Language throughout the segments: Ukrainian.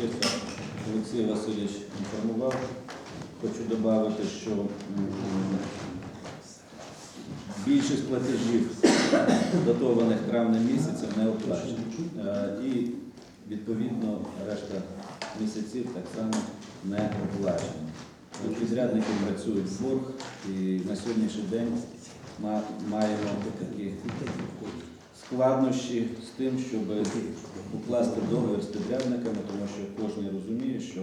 казначейства Олексій Васильович інформував. Хочу додати, що більшість платежів, датованих травнем місяцем, не оплачені. Е, І відповідно решта місяців так само не оплачені. Підрядники працюють в борг і на сьогоднішній день ма- маємо такі складнощі з тим, щоб укласти договір з підрядниками, тому що кожен розуміє, що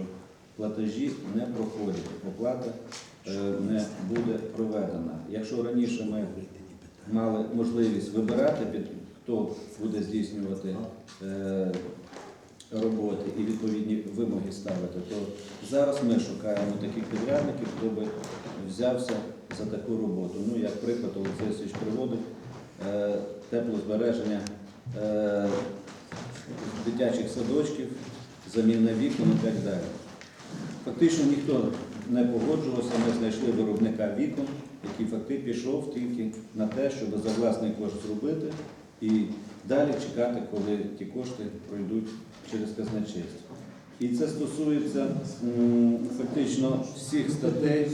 платежі не проходять, оплата е, не буде проведена. Якщо раніше ми мали можливість вибирати, хто буде здійснювати е, роботи і відповідні вимоги ставити, то зараз ми шукаємо таких підрядників, хто би взявся за таку роботу. Ну, як приклад, Олексій Васильович приводить теплозбереження е, дитячих садочків, заміна вікон і так далі. Фактично ніхто не погоджувався, ми знайшли виробника вікон, який фактично пішов тільки на те, щоб за власний кошт зробити і далі чекати, коли ті кошти пройдуть через казначейство. І це стосується фактично всіх статей,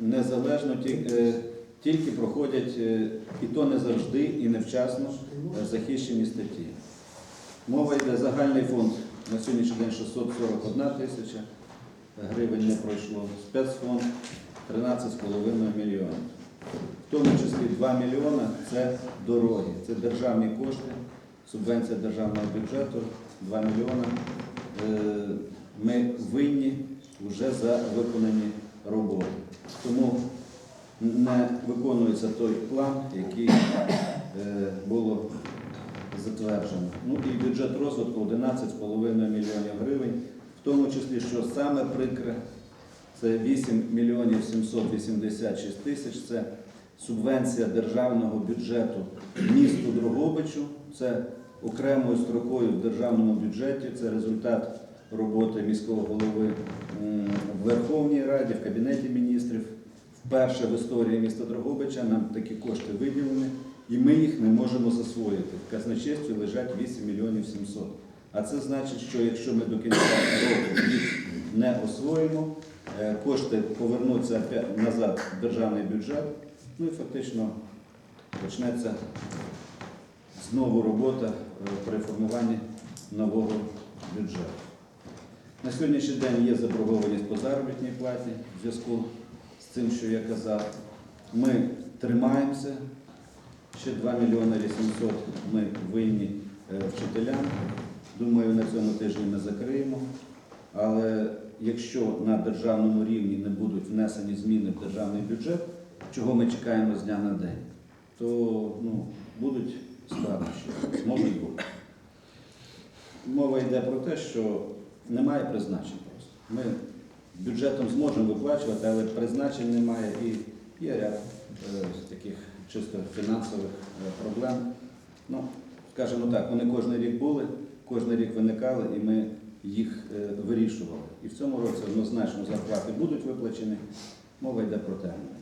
незалежно ті- е, тільки проходять, е, і то не завжди, і невчасно е, захищені статті. Мова йде загальний фонд на сьогоднішній день 641 тисяча гривень не пройшло, спецфонд 13,5 мільйонів. В тому числі 2 мільйона це дороги, це державні кошти, субвенція державного бюджету 2 мільйона. Е, Ми винні вже за виконані не виконується той план, який е, було затверджено. Ну і бюджет розвитку 11,5 мільйонів гривень, в тому числі, що саме прикре, це 8 мільйонів 786 тисяч, це субвенція державного бюджету місту Дрогобичу, це окремою строкою в державному бюджеті, це результат роботи міського голови в Верховній Раді, в Кабінеті міністрів. Вперше в історії міста Дрогобича нам такі кошти виділені, і ми їх не можемо засвоїти. В казначействі лежать 8 мільйонів 700. А це значить, що якщо ми до кінця року їх не освоїмо, е, кошти повернуться назад в державний бюджет, ну і фактично почнеться знову робота е, при формуванні нового бюджету. На сьогоднішній день є заборгованість по заробітній платі в зв'язку цим, що я казав. Ми тримаємося. Ще 2 мільйони 800 ми винні е, вчителям. Думаю, на цьому тижні ми закриємо. Але якщо на державному рівні не будуть внесені зміни в державний бюджет, чого ми чекаємо з дня на день, то ну, будуть складнощі, можуть бути. Мова йде про те, що немає призначень просто. Ми бюджетом зможемо виплачувати, але призначень немає і є ряд е, таких чисто фінансових е, проблем. Ну, скажімо так, вони кожен рік були, кожен рік виникали, і ми їх е, вирішували. І в цьому році однозначно зарплати будуть виплачені. Мова йде про терміни.